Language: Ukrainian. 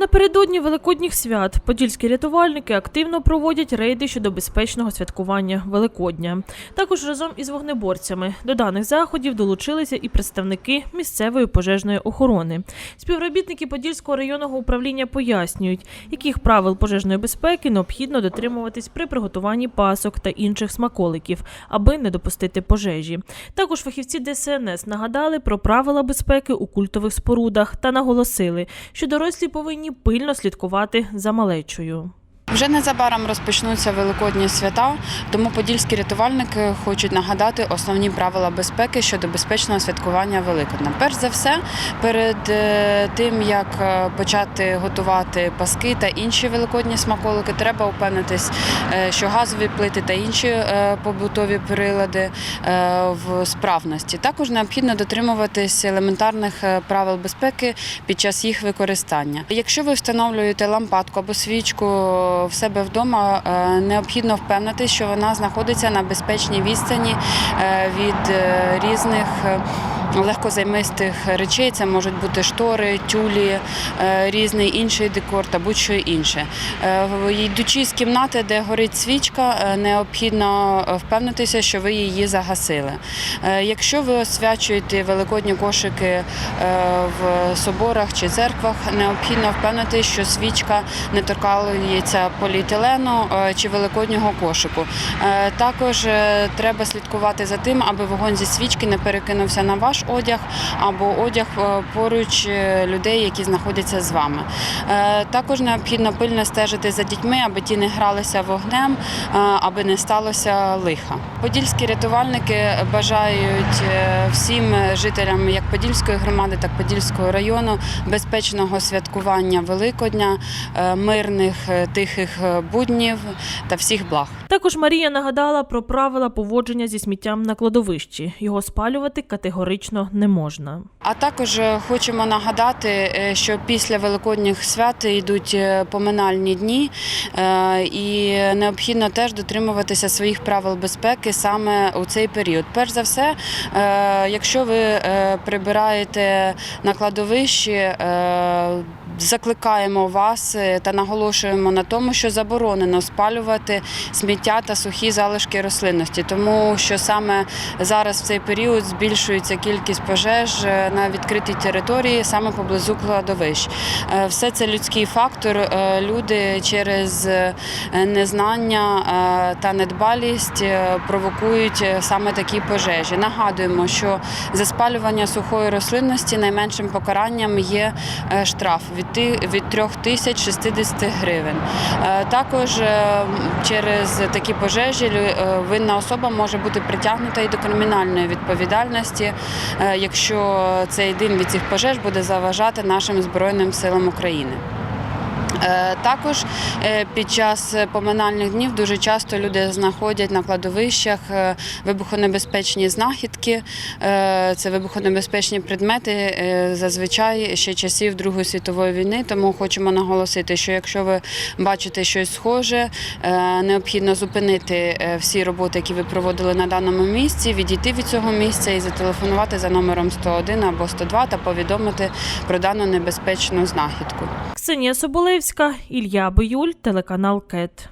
Напередодні великодніх свят подільські рятувальники активно проводять рейди щодо безпечного святкування Великодня. Також разом із вогнеборцями до даних заходів долучилися і представники місцевої пожежної охорони. Співробітники Подільського районного управління пояснюють, яких правил пожежної безпеки необхідно дотримуватись при приготуванні пасок та інших смаколиків, аби не допустити пожежі. Також фахівці ДСНС нагадали про правила безпеки у культових спорудах та наголосили, що дорослі повинні пильно слідкувати за малечою. Вже незабаром розпочнуться великодні свята, тому подільські рятувальники хочуть нагадати основні правила безпеки щодо безпечного святкування Великодня. Перш за все, перед е, тим як е, почати готувати паски та інші великодні смаколики, треба упевнитись, е, що газові плити та інші побутові прилади в справності. Також необхідно дотримуватись елементарних правил безпеки під час їх використання. Якщо ви встановлюєте лампадку або свічку в себе вдома, е, необхідно впевнитись, що вона знаходиться на безпечній відстані е, від е, різних. Легкозаймистих речей це можуть бути штори, тюлі, е, різний інший декор та будь-що інше. Е, Йдучи з кімнати, де горить свічка, е, необхідно впевнитися, що ви її загасили. Якщо ви освячуєте великодні кошики в соборах чи церквах, необхідно впевнитися, що свічка не торкається поліетилену чи великоднього кошику. Також треба слідкувати за тим, аби вогонь зі свічки не перекинувся на ваш одяг або одяг е, поруч е, людей, які знаходяться з вами. Е, Також необхідно пильно стежити за дітьми, аби ті не гралися вогнем, аби не сталося лиха. Подільські рятувальники бажають всім жителям як Подільської громади, так і Подільського району безпечного святкування Великодня, мирних тихих буднів та всіх благ. Також Марія нагадала про правила поводження зі сміттям на кладовищі. Його спалювати категорично не можна. А також е, хочемо нагадати, е, що після великодніх свят йдуть е, поминальні дні, і необхідно теж дотримуватися своїх правил безпеки саме у цей період. Перш за все, якщо ви прибираєте на кладовищі. Закликаємо вас е, та наголошуємо на тому, що заборонено спалювати сміття та сухі залишки рослинності, тому що саме зараз в цей період збільшується кількість пожеж е, на відкритій території саме поблизу кладовищ. Е, Все це людський фактор. Люди через незнання та недбалість провокують саме такі пожежі. Нагадуємо, що за спалювання сухої рослинності найменшим покаранням є штраф від від 3060 гривень. Е, Також е, через такі пожежі е, винна особа може бути притягнута і до кримінальної відповідальності, якщо цей дим від цих пожеж буде заважати нашим Збройним силам України. Е, Також е, під час поминальних днів дуже часто люди знаходять на кладовищах е, вибухонебезпечні знахідки. Це вибухонебезпечні предмети зазвичай ще часів Другої світової війни. Тому хочемо наголосити, що якщо ви бачите щось схоже, необхідно зупинити всі роботи, які ви проводили на даному місці, відійти від цього місця і зателефонувати за номером 101 або 102 та повідомити про дану небезпечну знахідку. Ксенія Соболевська, Ілья Биюль, телеканал КЕТ.